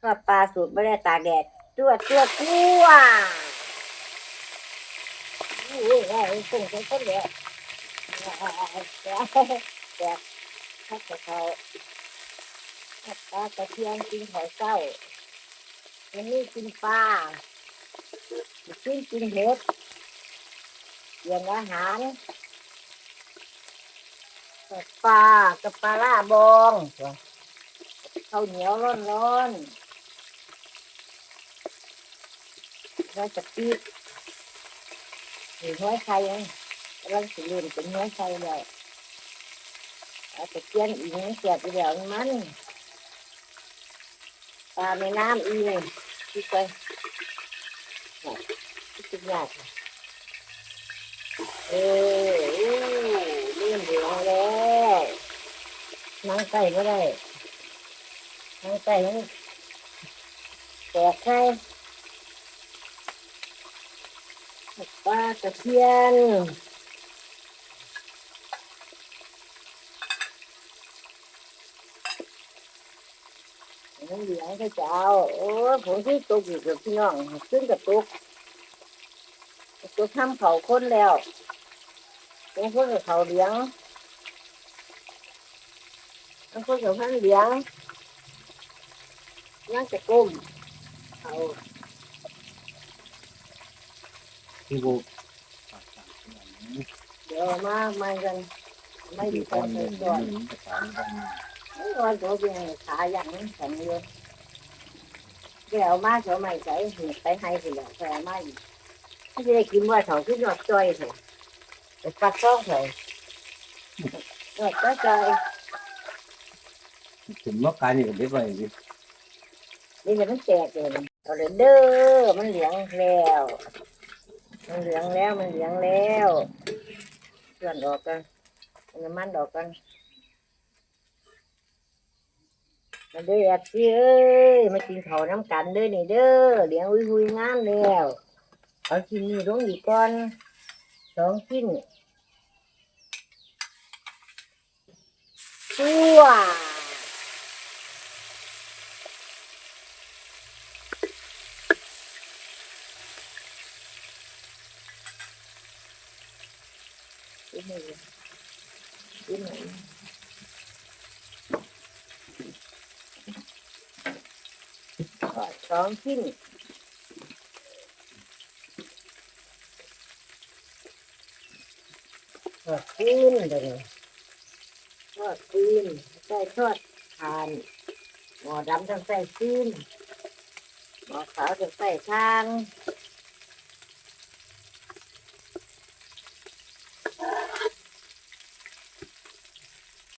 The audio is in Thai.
ทอดปลาสูตรไม่ได้ตากแดดตัวตัวตัวอุ้ยแม่คงจะต้นแดดแดดแดดแดดถ้าเขาปลากระเทียมกินข้าวเศร้าวันนี้กินปลากินกินเห็ดเรียนอาหารปลากับปลาล่าบองข้าวเหนียวร้อนๆ เราจะปีกหรือหัวไข่เองกำลังสิเรียนเป็นหัวไข่แล้วเอาตะเกียนอีกเสียบไปเดี๋ยวมันปลาในน้ำอีกเลยที่ไปที่ติดยากเออเริ่มเหลืองแล้วนั่งใส่ก็ได้นั่งใส่มันแตกไข่ ปลาตะเพียนเหลืองก็จะเอาโอ้ผมที่ตกอยู่กับพี่น้องขึ้นกับตกตกทำเขาคนแล้วเป็นคนกับเขาเหลืองเป็นคนกับพันเหลืองยังจะก้มเขา ที่บุกเดี๋ยวมามากันไม่ที่ดีคกันนเลเล่ยนก่อนภาษาบ้านไม่ว่าตัวเป็นขาอย่างนั้นแข็งเลยเดี๋ยวมาเดี๋ยวไมันเหลืองแล้วมันเหลืองแล้วมันเลื่อนออกกันน้ำมันออกกันมาเด้ออาชีเอ้ยมากินข้าวน้ำกันเด้อนี่เด้อเลี้ยงอุ้ยหุยงามแล้วเอาชิ้นนี้ลงอีกก่อนสองชิ้นตัว cái này cái này rồi con chín rồi chín rồi ทอดซีนใส่ทอดทานหมอดำต้องใส่ซีนหมอขาวต้องใส่ทาง